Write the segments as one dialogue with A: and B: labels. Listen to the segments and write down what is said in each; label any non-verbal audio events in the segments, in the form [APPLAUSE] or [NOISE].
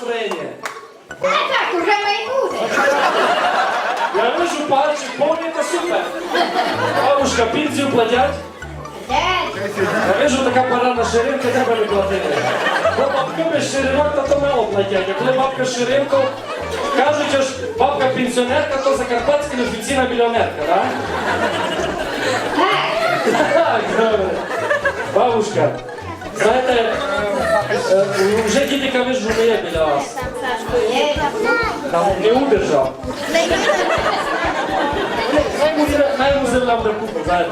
A: настроєння?
B: Так, так, уже має.
A: Я вижу пальчик, повний та супер. Бабушка, пенсію платять?
B: Дядь,
A: Я вижу така пора на ширинки, треба не платити. Бо бабки без ширинок, то то мало платять. А коли бабка з ширинкою, кажуть, аж бабка пенсіонерка, то закарпатська офіційна мільйонерка, так?
B: так.
A: Так, добре. Бабушка, знаєте, е, е, вже дідика вижу не є біля вас. Там не удержав. Най земля буде купа, знаєте.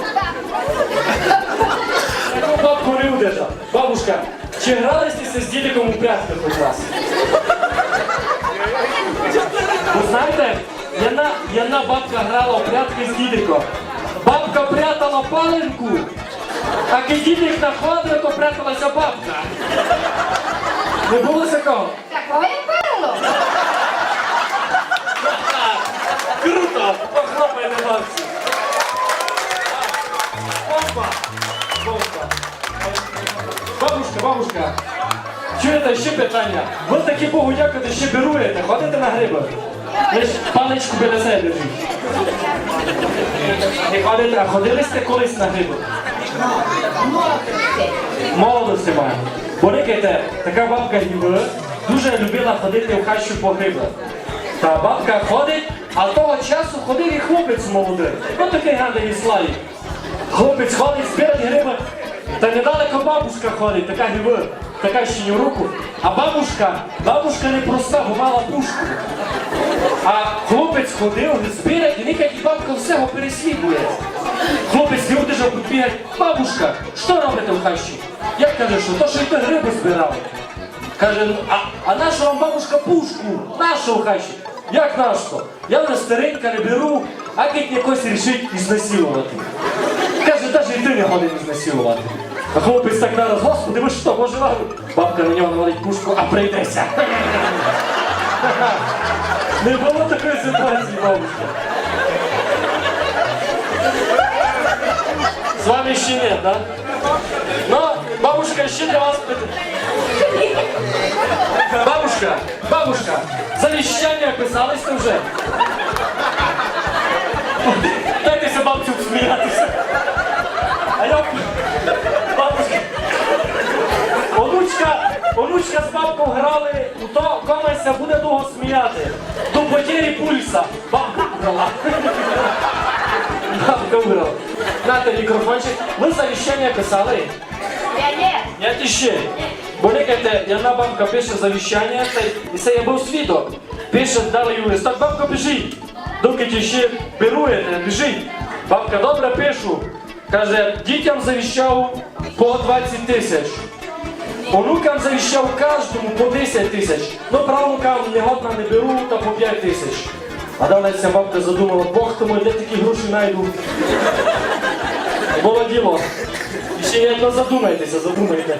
A: Таку бабку не удержав. Бабушка, чи гралися з дідиком у прятки хоч раз? Ви знаєте, яна, яна бабка грала у прятки з дідиком. Бабка прятала паленку, а коли дідик находив, то пряталася бабка. Не було такого?
B: Такого як було.
A: Круто! Похлопай на бабці. Бомба! Бомба! Бабушка, бабушка, чуєте ще питання? Ви такі Богу дякуєте, ще беруєте, ходите на гриби. Ви ж паличку біля себе. Не ходите, а ходили сте колись на гриби? Молодості маю. Бо рикайте, така бабка Ніби дуже любила ходити в хащу по гриби. Та бабка ходить, а того часу ходив і хлопець молодий. Ну такий гаданий славі. Хлопець ходить, збирать гриби. Та недалеко бабушка ходить, така гриби, така ще руку. А бабушка, бабушка не проста, бо мала пушку. А хлопець ходив, збирать, і никак і бабка всього переслідує. Хлопець не удержав. Бабушка, що робите в хащі? Як каже, що то, що ти гриби збирали. Каже, «Ну, а, а наша вам бабушка пушку? Наша в хащі. Як нашу? Я вже старенька не беру, а кить якось рішить ізнасилувати. Каже, навіть ти не годин ізнасилувати. А хлопець так нараз, господи, ви що, може вам? Бабка на нього навалить пушку, а прийдеться. [LAUGHS] Не було такої ситуації, бабушка. Вами ще нет, да? Ну, бабушка, ще для вас. Бабушка, бабушка, завіщання писались ти вже? Дайтеся бабцю сміятися. А я... Бабушка, онучка, онучка з бабкою грали, у то комася буде довго сміяти. До потері пульса. Бабка вграла. Бабка вграла. Нате мікрофончик. Ви завіщання писали?
B: Я ні.
A: Я ти ще. Бо некайте, одна бабка пише завіщання, і це я був свідок. Пише, дали їй лист. Так, бабка, біжи. Доки ті ще беруєте, біжи. Бабка, добре пишу. Каже, дітям завіщав по 20 тисяч. Онукам завіщав кожному по 10 тисяч. Ну, правнукам не годна не беру, та по 5 тисяч. А далі ця бабка задумала, Бог тому, де такі гроші знайду. Було діло. І ще не задумайтеся, задумайте.